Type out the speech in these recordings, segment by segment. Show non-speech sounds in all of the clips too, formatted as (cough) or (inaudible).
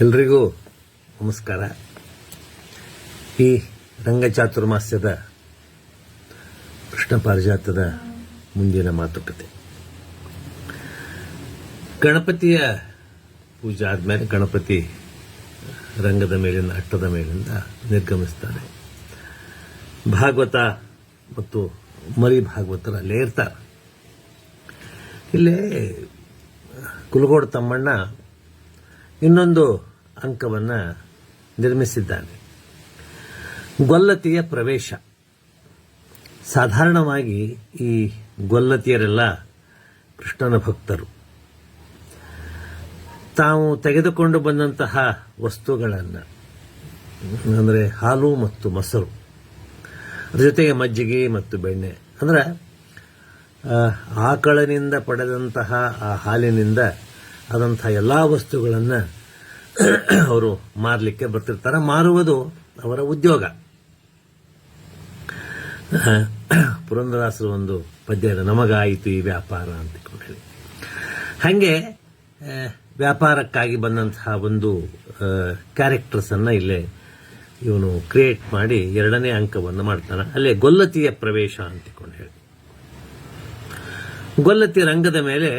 ಎಲ್ರಿಗೂ ನಮಸ್ಕಾರ. ಈ ರಂಗಚಾತುರ್ಮಾಸ್ಯದ ಕೃಷ್ಣ ಪಾರಿಜಾತದ ಮುಂದಿನ ಮಾತುಕತೆ. ಗಣಪತಿಯ ಪೂಜೆ ಆದಮೇಲೆ ಗಣಪತಿ ರಂಗದ ಮೇಲಿನ ಅಟ್ಟದ ಮೇಲಿಂದ ನಿರ್ಗಮಿಸ್ತಾನೆ ಭಾಗವತ ಮತ್ತು ಮರಿ ಭಾಗವತರ ಅಲ್ಲೇ ಇರ್ತಾರೆ. ಇಲ್ಲೇ ಕುಲಗೋಡ ತಮ್ಮಣ್ಣ ಇನ್ನೊಂದು ಅಂಕವನ್ನು ನಿರ್ಮಿಸಿದ್ದಾನೆ. ಗೊಲ್ಲತಿಯ ಪ್ರವೇಶ. ಸಾಧಾರಣವಾಗಿ ಈ ಗೊಲ್ಲತಿಯರೆಲ್ಲ ಕೃಷ್ಣನ ಭಕ್ತರು. ತಾವು ತೆಗೆದುಕೊಂಡು ಬಂದಂತಹ ವಸ್ತುಗಳನ್ನು, ಅಂದರೆ ಹಾಲು ಮತ್ತು ಮೊಸರು, ಅದ್ರ ಜೊತೆಗೆ ಮಜ್ಜಿಗೆ ಮತ್ತು ಬೆಣ್ಣೆ, ಅಂದ್ರೆ ಆಕಳನಿಂದ ಪಡೆದಂತಹ ಆ ಹಾಲಿನಿಂದ ಆದಂಥ ಎಲ್ಲ ವಸ್ತುಗಳನ್ನು (coughs) ಅವರು ಮಾರಲಿಕ್ಕೆ ಬರ್ತಿರ್ತಾರೆ. ಮಾರುವುದು ಅವರ ಉದ್ಯೋಗ. (coughs) ಪುರಂದರಾಸರು ಒಂದು ಪದ್ಯ ಇದೆ ನಮಗಾಯಿತು ಈ ವ್ಯಾಪಾರ ಅಂತ ಹೇಳಿ ಹಾಗೆ ವ್ಯಾಪಾರಕ್ಕಾಗಿ ಬಂದಂತಹ ಒಂದು ಕ್ಯಾರೆಕ್ಟರ್ಸ್ ಅನ್ನ ಇಲ್ಲೇ ಇವನು ಕ್ರಿಯೇಟ್ ಮಾಡಿ ಎರಡನೇ ಅಂಕವನ್ನು ಮಾಡ್ತಾನೆ. ಅಲ್ಲೇ ಗೊಲ್ಲತಿಯ ಪ್ರವೇಶ ಅಂತಿಕೊಂಡು ಹೇಳಿ ಗೊಲ್ಲತಿ ರಂಗದ ಮೇಲೆ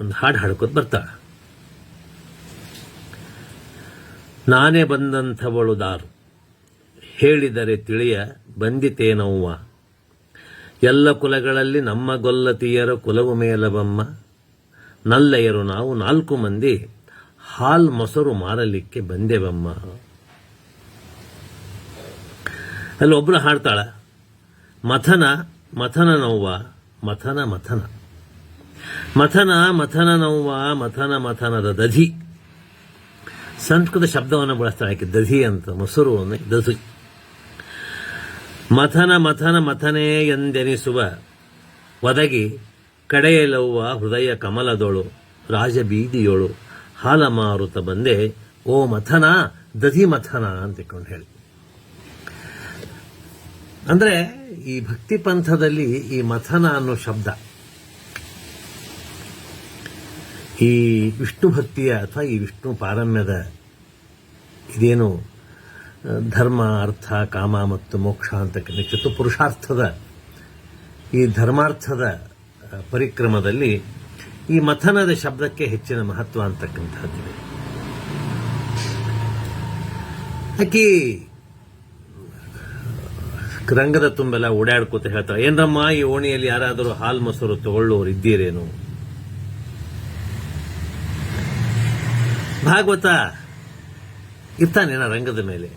ಒಂದು ಹಾಡು ಹಾಡ್ಕೊತ ಬರ್ತಾಳ. ನಾನೇ ಬಂದಂಥವಳು ದಾರು. ಹೇಳಿದರೆ ತಿಳಿಯ, ಬಂದಿತೇನವ್ವ? ಎಲ್ಲ ಕುಲಗಳಲ್ಲಿ ನಮ್ಮ ಗೊಲ್ಲತಿಯರ ಕುಲವು ಮೇಲಬಮ್ಮ ನಲ್ಲೆಯರು ನಾವು ನಾಲ್ಕು ಮಂದಿ, ಹಾಲ್ ಮೊಸರು ಮಾರಲಿಕ್ಕೆ ಬಂದೆವಮ್ಮ ಅಲ್ಲಿ ಒಬ್ರು ಹಾಡ್ತಾಳ, ಮಥನ ಮಥನ ನವ್ವ ಮಥನ ಮಥನ. ಮಥನ ಮಥನ ನವ್ವ ಮಥನ, ಮಥನದ ದಧಿ. ಸಂಸ್ಕೃತ ಶಬ್ದವನ್ನು ಬಳಸ್ತಾಳೆ ಆಕೆ ದಧಿ ಅಂತ, ಮೊಸರು ದಧಿ. ಮಥನ ಮಥನ, ಮಥನೇ ಎಂದೆನಿಸುವ ಒದಗಿ ಕಡೆಯಲವ್ವ ಹೃದಯ ಕಮಲದೊಳು, ರಾಜಬೀದಿಯೊಳು ಹಾಲ ಮಾರುತ ಬಂದೆ, ಓ ಮಥನ, ದಧಿ ಮಥನ ಅಂತಿಕೊಂಡು ಹೇಳಿ. ಅಂದ್ರೆ ಈ ಭಕ್ತಿ ಪಂಥದಲ್ಲಿ ಈ ಮಥನ ಅನ್ನೋ ಶಬ್ದ ಈ ವಿಷ್ಣು ಭಕ್ತಿಯ ಅಥವಾ ಈ ವಿಷ್ಣು ಪಾರಮ್ಯದ ಇದೇನು ಧರ್ಮ, ಅರ್ಥ, ಕಾಮ ಮತ್ತು ಮೋಕ್ಷ ಅಂತಕ್ಕಂಥ ಚತುಪುರುಷಾರ್ಥದ ಪುರುಷಾರ್ಥದ ಈ ಧರ್ಮಾರ್ಥದ ಪರಿಕ್ರಮದಲ್ಲಿ ಈ ಮಥನದ ಶಬ್ದಕ್ಕೆ ಹೆಚ್ಚಿನ ಮಹತ್ವ ಅಂತಕ್ಕಂಥದ್ದಿದೆ. ಆಕಿ, ರಂಗದ ತುಂಬೆಲ್ಲ ಓಡಾಡ್ಕೋತ ಹೇಳ್ತಾರೆ ಏನಮ್ಮ ಈ ಓಣಿಯಲ್ಲಿ ಯಾರಾದರೂ ಹಾಲು ಮೊಸರು ತಗೊಳ್ಳೋರು ಇದ್ದೀರೇನು? ಭಾಗವತ ಇರ್ತಾನೇನ ರಂಗದ ಮೇಲೆ.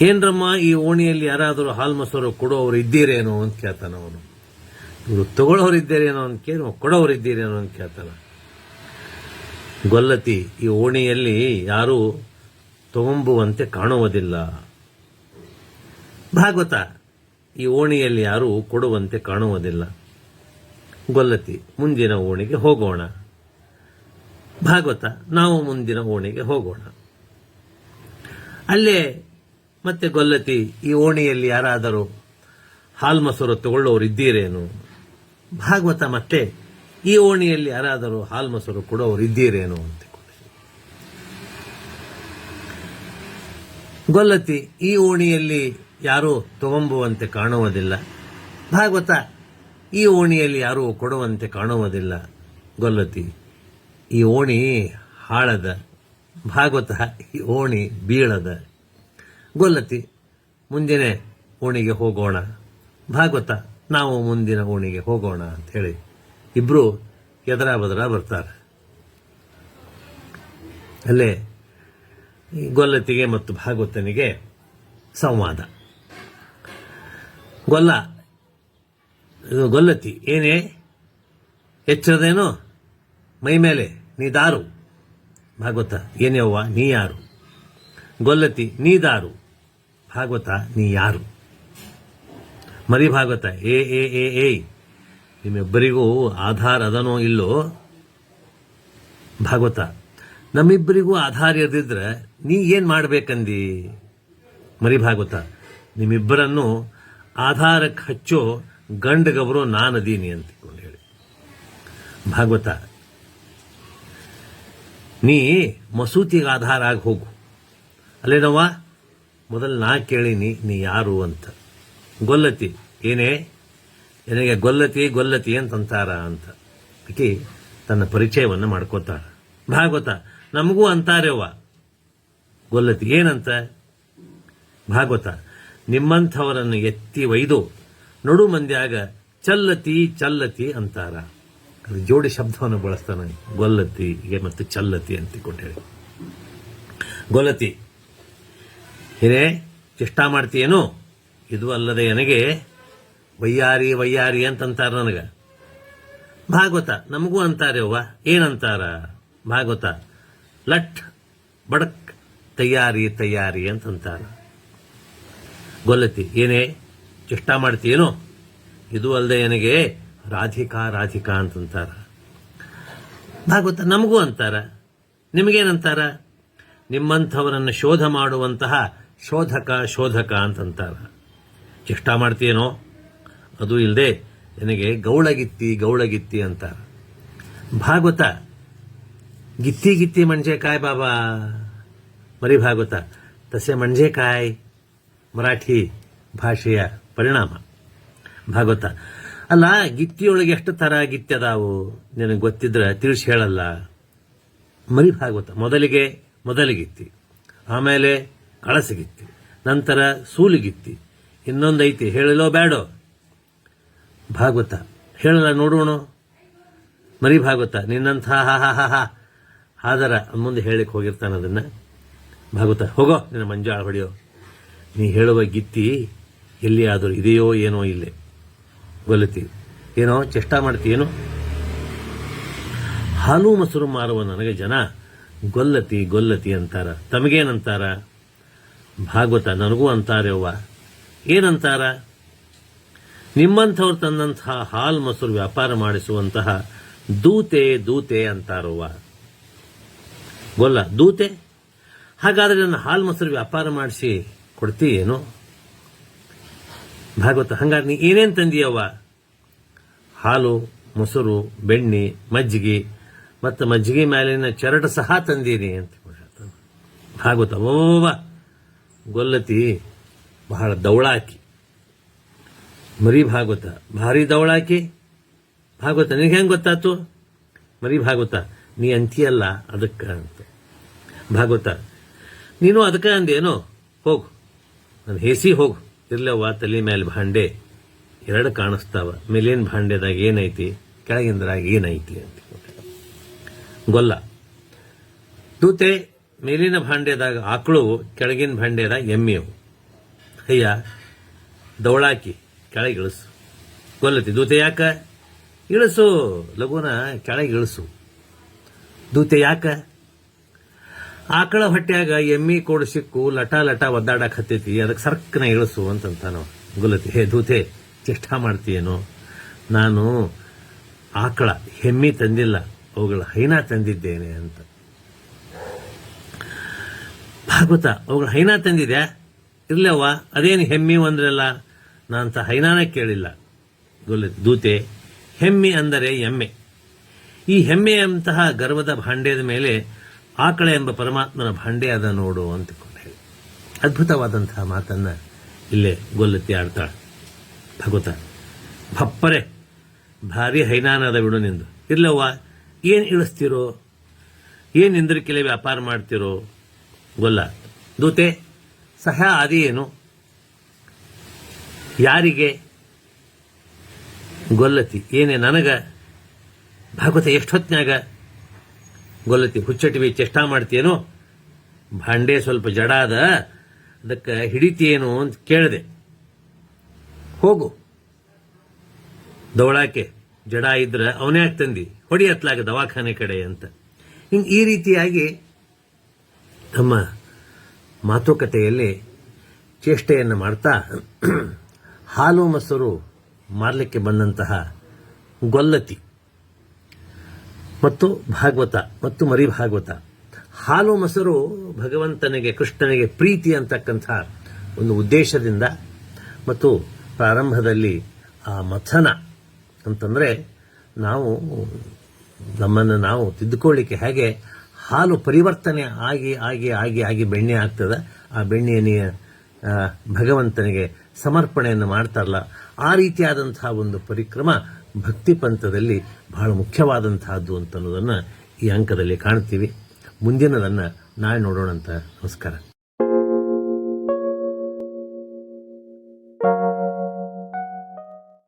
ಏನ್ರಮ್ಮ ಈ ಓಣಿಯಲ್ಲಿ ಯಾರಾದರೂ ಹಾಲ್ ಮೊಸರು ಕೊಡೋರು ಇದ್ದೀರೇನೋ ಅಂತ ಕೇಳ್ತಾನ ಅವನು. ಇವರು ತಗೊಳ್ಳೋರು ಇದ್ದೀರೇನೋ ಅಂತ ಕೇಳಿ ಕೊಡೋರು ಇದ್ದೀರೇನೋ ಅಂತ ಕೇಳ್ತಾನ. ಗೊಲ್ಲತಿ, ಈ ಓಣಿಯಲ್ಲಿ ಯಾರೂ ತಗೊಂಬುವಂತೆ ಕಾಣುವುದಿಲ್ಲ. ಭಾಗವತ, ಈ ಓಣಿಯಲ್ಲಿ ಯಾರೂ ಕೊಡುವಂತೆ ಕಾಣುವುದಿಲ್ಲ. ಗೊಲ್ಲತಿ, ಮುಂದಿನ ಓಣಿಗೆ ಹೋಗೋಣ. ಭಾಗವತ, ನಾವು ಮುಂದಿನ ಓಣಿಗೆ ಹೋಗೋಣ. ಅಲ್ಲೇ ಮತ್ತೆ ಗೊಲ್ಲತಿ, ಈ ಓಣಿಯಲ್ಲಿ ಯಾರಾದರೂ ಹಾಲ್ ಮೊಸರು ತಗೊಳ್ಳೋರು ಇದ್ದೀರೇನು? ಭಾಗವತ ಮತ್ತೆ ಈ ಓಣಿಯಲ್ಲಿ ಯಾರಾದರೂ ಹಾಲ್ ಮೊಸರು ಕೊಡೋರು ಇದ್ದೀರೇನು ಅಂತ ಗೊಲ್ಲತಿ, ಈ ಓಣಿಯಲ್ಲಿ ಯಾರೂ ತಗೊಂಬುವಂತೆ ಕಾಣುವುದಿಲ್ಲ. ಭಾಗವತ, ಈ ಓಣಿಯಲ್ಲಿ ಯಾರೂ ಕೊಡುವಂತೆ ಕಾಣುವುದಿಲ್ಲ. ಗೊಲ್ಲತಿ ಈ ಓಣಿ ಹಾಳದ, ಭಾಗವತ ಈ ಓಣಿ ಬೀಳದ. ಗೊಲ್ಲತಿ ಮುಂದಿನ ಓಣಿಗೆ ಹೋಗೋಣ. ಭಾಗವತ, ನಾವು ಮುಂದಿನ ಓಣಿಗೆ ಹೋಗೋಣ ಅಂತ ಹೇಳಿ ಇಬ್ರು ಎದರ ಬದರ ಬರ್ತಾರೆ. ಅಲ್ಲೇ ಗೊಲ್ಲತಿಗೆ ಮತ್ತು ಭಾಗವತನಿಗೆ ಸಂವಾದ. ಗೊಲ್ಲ ಗೊಲ್ಲತಿ ಏನೇ ಎಚ್ಚರದೇನೋ ಮೈ ಮೇಲೆ ನೀ ದಾರು. ಭಾಗವತ ಏನ್ಯವ್ವ ನೀ ಯಾರು? ಗೊಲ್ಲತಿ ನೀದಾರು ಭಾಗವತ, ನೀ ಯಾರು? ಮರಿ ಭಾಗವತ ಏ ಏ ಏ ಏಯ್ ನಿಮ್ಮಿಬ್ಬರಿಗೂ ಆಧಾರ ಅದನೋ ಇಲ್ಲೋ? ಭಾಗವತ, ನಮ್ಮಿಬ್ಬರಿಗೂ ಆಧಾರ ಇರದಿದ್ರೆ ನೀ ಏನು ಮಾಡಬೇಕಂದಿ? ಮರಿ ಭಾಗವತ, ನಿಮ್ಮಿಬ್ಬರನ್ನು ಆಧಾರಕ್ಕೆ ಹಚ್ಚೋ ಗಂಡಗಬರು ನಾನದೀನಿ ಅಂತ ಹೇಳಿ. ಭಾಗವತ ನೀ ಮಸೂತಿಗೆ ಆಧಾರ ಆಗಿ ಹೋಗು. ಅಲ್ಲೇನವ್ವ? ಮೊದಲು ನಾ ಕೇಳೀನಿ, ನೀ ಯಾರು ಅಂತ. ಗೊಲ್ಲತಿ. ಏನೇ? ನನಗೆ ಗೊಲ್ಲತಿ ಗೊಲ್ಲತಿ ಅಂತಂತಾರ ಅಂತ. ಆಕಿ ತನ್ನ ಪರಿಚಯವನ್ನು ಮಾಡ್ಕೋತಾಳ ಭಾಗವತ ನಮಗೂ ಅಂತಾರೆವ್ವ ಗೊಲ್ಲತಿ ಏನಂತ? ಭಾಗವತ ನಿಮ್ಮಂಥವರನ್ನು ಎತ್ತಿ ಒಯ್ದು, ನಡು ಮಂದ್ಯಾಗ ಚಲ್ಲತಿ ಚಲ್ಲತಿ ಅಂತಾರ. ಜೋಡಿ ಶಬ್ದವನ್ನು ಬಳಸ್ತಾನೆ. ಗೊಲ್ಲತಿ ಮತ್ತು ಚಲ್ಲತಿ ಅಂತ ಹೇಳಿ. ಗೊಲ್ಲತಿ ಏನೇ ಚೇಷ್ಟಾ ಮಾಡ್ತೀಯೇನು? ಇದು ಅಲ್ಲದೆ ನನಗೆ ವಯ್ಯಾರಿ ವಯ್ಯಾರಿ ಅಂತಂತಾರೆ ನನಗೆ. ಭಾಗವತ, ನಮಗೂ ಅಂತಾರೆ ಅವ್ವ. ಏನಂತಾರ? ಭಾಗವತ, ಲಟ್, ಬಡಕ್ ತಯಾರಿ ತಯಾರಿ ಅಂತಂತಾರ. ಗೊಲ್ಲತಿ ಏನೇ, ಚೇಷ್ಟ ಮಾಡ್ತೀಯೇನು? ಇದು ಅಲ್ಲದೆ ನನಗೆ ರಾಧಿಕಾ ರಾಧಿಕಾ ಅಂತಂತಾರ. ಭಾಗವತ ನಮಗೂ ಅಂತಾರ. ನಿಮಗೇನಂತಾರ? ನಿಮ್ಮಂಥವರನ್ನು ಶೋಧ ಮಾಡುವಂತಹ ಶೋಧಕ ಶೋಧಕ ಅಂತಂತಾರ. ಚೇಷ್ಟ ಮಾಡ್ತೀಯೇನೋ? ಅದು ಇಲ್ಲದೆ ನನಗೆ ಗೌಳಗಿತ್ತಿ ಗೌಳಗಿತ್ತಿ ಅಂತಾರ. ಭಾಗವತ ಗಿತ್ತಿ? ಗಿತ್ತಿ ಮಣ್ಜೆಕಾಯ್ ಬಾಬಾ. ಮರಿ ಭಾಗವತ ತಸೆ ಮಂಜೇಕಾಯ್ ಮರಾಠಿ ಭಾಷೆಯ ಪರಿಣಾಮ. ಭಾಗವತ ಅಲ್ಲ, ಗಿತ್ತಿಯೊಳಗೆ ಎಷ್ಟು ತರ ಗಿತ್ತಿ ಅದಾವು? ನಿನಗೆ ಗೊತ್ತಿದ್ರೆ ತಿಳಿಸಿ ಹೇಳಲ್ಲ. ಮರಿ ಭಾಗವತ ಮೊದಲಿಗೆ ಮೊದಲಿಗಿತ್ತಿ ಆಮೇಲೆ ಕಳಸಗಿತ್ತಿ ನಂತರ ಸೂಲಿಗಿತ್ತಿ ಇನ್ನೊಂದೈತಿ, ಹೇಳಲೋ ಬೇಡೋ ಭಾಗವತ ಹೇಳಲ್ಲ, ನೋಡೋಣ? ಮರಿ ಭಾಗವತ ನಿನ್ನಂಥ ಹಾ ಹಾ ಹಾ ಹಾ ಆದರ ಮುಂದೆ ಹೇಳಕ್ಕೆ ಹೋಗಿರ್ತಾನ ಅದನ್ನ. ಭಾಗವತ ಹೋಗೋ, ನಿನ್ನ ಮಂಜಾಳ ಹೊಡೆಯೋ. ನೀ ಹೇಳುವ ಗಿತ್ತಿ ಎಲ್ಲಿ ಆದರೂ ಇದೆಯೋ, ಏನೋ ಇಲ್ಲೇ. ಗೊಲ್ಲತಿ ಏನೋ ಚೇಷ್ಟ ಮಾಡ್ತೀಯೇನು ಹಾಲು ಮೊಸರು ಮಾರುವ ನನಗೆ ಜನ ಗೊಲ್ಲತಿ ಗೊಲ್ಲತಿ ಅಂತಾರ. ತಮಗೇನಂತಾರ? ಭಾಗವತ, ನನಗೂ ಅಂತಾರೆವ್ವ ಏನಂತಾರ? ನಿಮ್ಮಂಥವ್ರು ತಂದಂತಹ ಹಾಲು ಮೊಸರು ವ್ಯಾಪಾರ ಮಾಡಿಸುವಂತಹ ದೂತೆ ದೂತೆ ಅಂತಾರವ್ವ ಗೊಲ್ಲ, ದೂತೆ? ಹಾಗಾದ್ರೆ ನನ್ನ ಹಾಲು ಮೊಸರು ವ್ಯಾಪಾರ ಮಾಡಿಸಿ ಕೊಡ್ತೀಯೇನು? ಭಾಗವತ ಹಂಗಾರೆ ನೀ ಏನೇನ್ ತಂದೀಯವ್ವ? ಹಾಲು, ಮೊಸರು, ಬೆಣ್ಣೆ, ಮಜ್ಜಿಗೆ. ಮತ್ತು ಮಜ್ಜಿಗೆ ಮೇಲಿನ ಚರಟ ಸಹ ತಂದೀನಿ ಅಂತ. ಭಾಗವತ ಓವ ಗೊಲ್ಲತಿ, ಬಹಳ ದೌಳಾಕಿ. ಮರಿ ಭಾಗವತ ಭಾರಿ ದೌಳಾಕಿ. ಭಾಗವತ ನಿನಗೆ ಹೆಂಗೆ ಗೊತ್ತಾತು? ಮರಿ ಭಾಗವತ ನೀ ಅಂತೀಯಲ್ಲ, ಅದಕ್ಕೆ ಅಂತ. ಭಾಗವತ ನೀನು ಅದಕ್ಕ ಅಂದೇನೋ ಹೋಗು. ನಾನು ಹೇಸಿ ಹೋಗು. ಇರ್ಲವ್ವ ತಲೆ ಮೇಲೆ ಭಾಂಡೆ, ಎರಡು ಕಾಣಿಸ್ತಾವ. ಮೇಲಿನ ಭಾಂಡೆದಾಗ ಏನೈತಿ? ಕೆಳಗಿಂದ್ರಾಗ ಏನೈತಿ ಅಂತ ಗೊಲ್ಲ. ದೂತೆ ಮೇಲಿನ ಭಾಂಡೆದಾಗ ಆಕಳು, ಕೆಳಗಿನ ಭಾಂಡೆದಾಗ ಎಮ್ಮೆವು ಅಯ್ಯ ದೌಳಾಕಿ ಕೆಳಗೆ ಇಳಿಸು. ಗೊಲ್ಲತಿ, ದೂತೆ ಯಾಕ? ಇಳಿಸು, ಲಘುನ ಕೆಳಗೆ ಇಳಿಸು. ದೂತೆ ಯಾಕ? ಆಕಳ ಹೊಟ್ಯಾಗ ಎಮ್ಮಿ ಕೋಡ್ ಸಿಕ್ಕು, ಲಟ ಲಟ ಒದ್ದಾಡಕ್ ಹತ್ತೈತಿ ಅದಕ್ಕೆ ಸರ್ಕನ ಇಳಿಸು ಅಂತಂತಾನೋ. ಗುಲತಿ, ಹೇ ದೂತೆ, ಚೇಷ್ಟ ಮಾಡ್ತೀಯೇನೋ? ನಾನು ಆಕಳ ಹೆಮ್ಮಿ ತಂದಿಲ್ಲ, ಅವುಗಳ ಹೈನಾ ತಂದಿದ್ದೇನೆ ಅಂತ. ಭಾಗವತ, ಅವುಗಳ ಹೈನಾ ತಂದಿದ್ಯಾ? ಇರ್ಲವ್ವ ಅದೇನು ಹೆಮ್ಮಿ ಅಂದ್ರಲ್ಲ ನಾನಂತ ಹೈನಾನ ಕೇಳಿಲ್ಲ. ಗುಲ ದೂತೆ, ಹೆಮ್ಮೆ ಅಂದರೆ ಎಮ್ಮೆ. ಈ ಹೆಮ್ಮೆಯಂತಹ ಗರ್ವದ ಭಾಂಡ್ಯದ ಮೇಲೆ ಆಕಳ ಎಂಬ ಪರಮಾತ್ಮನ ಭಾಂಡೆ ಅದ ನೋಡು ಅಂತ ಹೇಳಿ. ಅದ್ಭುತವಾದಂತಹ ಮಾತನ್ನ ಇಲ್ಲೇ ಗೊಲ್ಲತ್ತಿ ಆಡ್ತಾಳೆ ಭಗವತ. ಭಪ್ಪರೆ, ಭಾರಿ ಹೈನಾನದ ಬಿಡು ನಿಂದು. ಇರ್ಲವ್ವ, ಏನ್ ಇಳಿಸ್ತಿರೋ? ಏನ್ ಇಂದ್ರಕಿಲೆ ವ್ಯಾಪಾರ ಮಾಡ್ತಿರೋ? ಗೊಲ್ಲ. ದೂತೆ, ಸಹ ಅದೇನು ಯಾರಿಗೆ? ಗೊಲ್ಲತಿ. ಏನೇ ನನಗ? ಭಾಗವತ ಎಷ್ಟೊತ್ನ್ಯಾಗ ಗೊಲ್ಲತಿ ಹುಚ್ಚಟಿವಿ ಚೇಷ್ಟಾ ಮಾಡ್ತೀಯೇನೋ? ಭಾಂಡೆ ಸ್ವಲ್ಪ ಜಡ ಅದ. ಅದಕ್ಕೆ ಹಿಡಿತೀಯೇನು ಅಂತ ಕೇಳಿದೆ. ಹೋಗು. ದವಳಾಕೆ ಜಡ ಇದ್ರೆ ಅವನೇ ಯಾಕೆ ತಂದಿ? ಹೊಡಿ ಹತ್ಲಾಗ ದವಾಖಾನೆ ಕಡೆ ಅಂತ. ಹಿಂಗೆ ಈ ರೀತಿಯಾಗಿ ತಮ್ಮ ಮಾತುಕತೆಯಲ್ಲಿ ಚೇಷ್ಟೆಯನ್ನು ಮಾಡ್ತಾ ಹಾಲು ಮೊಸರು ಮಾರಲಿಕ್ಕೆ ಬಂದಂತಹ ಗೊಲ್ಲತಿ. ಮತ್ತು ಭಾಗವತ, ಮತ್ತು ಮರಿ ಭಾಗವತ ಹಾಲು ಮೊಸರು ಭಗವಂತನಿಗೆ, ಕೃಷ್ಣನಿಗೆ ಪ್ರೀತಿ ಅಂತಕ್ಕಂಥ ಒಂದು ಉದ್ದೇಶದಿಂದ ಮತ್ತು ಪ್ರಾರಂಭದಲ್ಲಿ ಆ ಮಥನ ಅಂತಂದರೆ ನಾವು ನಮ್ಮನ್ನು ನಾವು ತಿದ್ದುಕೊಳ್ಳಿಕ್ಕೆ ಹೇಗೆ ಹಾಲು ಪರಿವರ್ತನೆ ಆಗಿ ಆಗಿ ಆಗಿ ಆಗಿ ಬೆಣ್ಣೆ ಆಗ್ತದೆ. ಆ ಬೆಣ್ಣೆಯ ಭಗವಂತನಿಗೆ ಸಮರ್ಪಣೆಯನ್ನು ಮಾಡ್ತಾರಲ್ಲ. ಆ ರೀತಿಯಾದಂತಹ ಒಂದು ಪರಿಕ್ರಮ ಭಕ್ತಿ ಪಂಥದಲ್ಲಿ ಬಹಳ ಮುಖ್ಯವಾದಂತಹದ್ದು ಅಂತ ಅನ್ನೋದನ್ನು ಈ ಅಂಕದಲ್ಲಿ ಕಾಣ್ತೀವಿ. ಮುಂದಿನದನ್ನು ನಾಳೆ ನೋಡೋಣ ಅಂತ ನಮಸ್ಕಾರ.